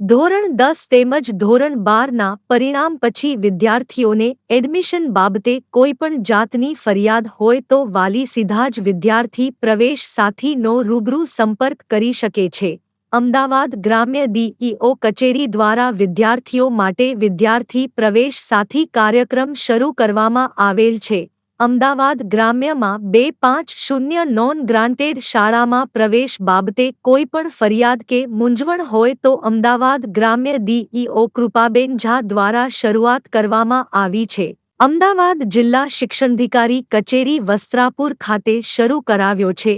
ધોરણ દસ તેમજ ધોરણ બારના પરિણામ પછી વિદ્યાર્થીઓને એડમિશન બાબતે કોઈપણ જાતની ફરિયાદ હોય તો વાલી સીધા જ વિદ્યાર્થી પ્રવેશ સાથીનો રૂબરૂ સંપર્ક કરી શકે છે. અમદાવાદ ગ્રામ્ય ડીઈઓ કચેરી દ્વારા વિદ્યાર્થીઓ માટે વિદ્યાર્થી પ્રવેશ સાથી કાર્યક્રમ શરૂ કરવામાં આવેલ છે. અમદાવાદ ગ્રામ્યમાં બે પાંચ શૂન્ય નોન ગ્રાન્ટેડ શાળામાં પ્રવેશ બાબતે કોઈ પણ ફરિયાદ કે મૂંઝવણ હોય તો અમદાવાદ ગ્રામ્ય ડીઈઓ કૃપાબેન ઝા દ્વારા શરૂઆત કરવામાં આવી છે. અમદાવાદ જિલ્લા શિક્ષણાધિકારી કચેરી વસ્ત્રાપુર ખાતે શરૂ કરાવ્યો છે.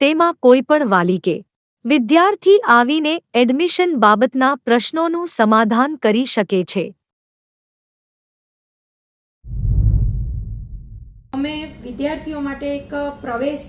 તેમાં કોઈ પણ વાલી કે વિદ્યાર્થી આવીને એડમિશન બાબતના પ્રશ્નોનું સમાધાન કરી શકે છે. અમે વિદ્યાર્થીઓ માટે એક પ્રવેશ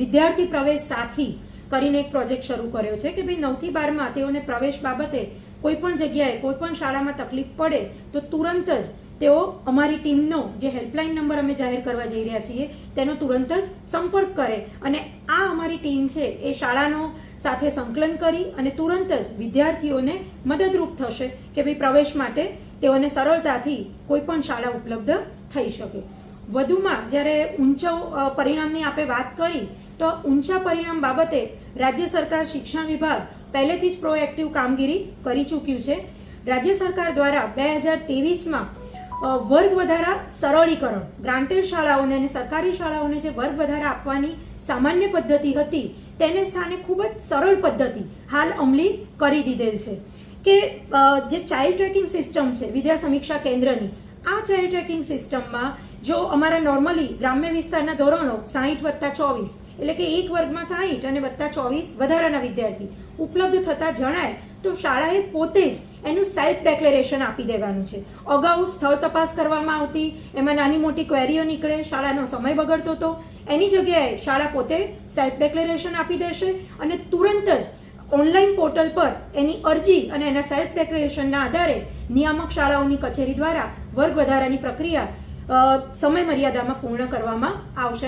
વિદ્યાર્થી પ્રવેશ સાથી કરીને એક પ્રોજેક્ટ શરૂ કર્યો છે કે ભાઈ નવથી બારમાં તેઓને પ્રવેશ બાબતે કોઈ પણ જગ્યાએ, કોઈ પણ શાળામાં તકલીફ પડે તો તુરંત જ તેઓ અમારી ટીમનો જે હેલ્પલાઇન નંબર અમે જાહેર કરવા જઈ રહ્યા છીએ, તેનો તુરંત જ સંપર્ક કરે અને આ અમારી ટીમ છે એ શાળાનો સાથે સંકલન કરી અને તુરંત જ વિદ્યાર્થીઓને મદદરૂપ થશે કે ભાઈ પ્રવેશ માટે તેઓને સરળતાથી કોઈ પણ શાળા ઉપલબ્ધ થઈ શકે. વધુમાં જ્યારે ઊંચો પરિણામની આપણે વાત કરી, તો ઊંચા પરિણામ બાબતે રાજ્ય સરકાર શિક્ષણ વિભાગ પહેલેથી જ પ્રોએક્ટિવ કામગીરી કરી ચૂક્યું છે. રાજ્ય સરકાર દ્વારા બે હજાર તેવીસમાં વર્ગ વધારા સરળીકરણ, ગ્રાન્ટેડ શાળાઓને અને સરકારી શાળાઓને જે વર્ગ વધારા આપવાની સામાન્ય પદ્ધતિ હતી, તેને સ્થાને ખૂબ જ સરળ પદ્ધતિ હાલ અમલી કરી દીધેલ છે. કે જે ચાઇલ્ડ ટ્રેકિંગ સિસ્ટમ છે, વિદ્યા સમીક્ષા કેન્દ્રની, આ ચાઇલ્ડ ટ્રેકિંગ સિસ્ટમમાં જો અમારા નોર્મલી ગ્રામ્ય વિસ્તારના ધોરણો સાહીઠ વત્તા ચોવીસ, એટલે કે એક વર્ગમાં સાહીઠ અને વત્તા ચોવીસ વધારાના વિદ્યાર્થી ઉપલબ્ધ થતા જણાય, તો શાળાએ પોતે જ એનું સેલ્ફ ડેક્લેરેશન આપી દેવાનું છે. અગાઉ સ્થળ તપાસ કરવામાં આવતી, એમાં નાની મોટી ક્વેરીઓ નીકળે, શાળાનો સમય બગડતો હતો એની જગ્યાએ શાળા પોતે સેલ્ફ ડેક્લેરેશન આપી દેશે અને તુરંત જ ઓનલાઈન પોર્ટલ પર એની અરજી અને એના સેલ્ફ ડેક્લેરેશનના આધારે નિયામક શાળાઓની કચેરી દ્વારા વર્ગ વધારાની પ્રક્રિયા સમય મર્યાદામાં પૂર્ણ કરવામાં આવશે.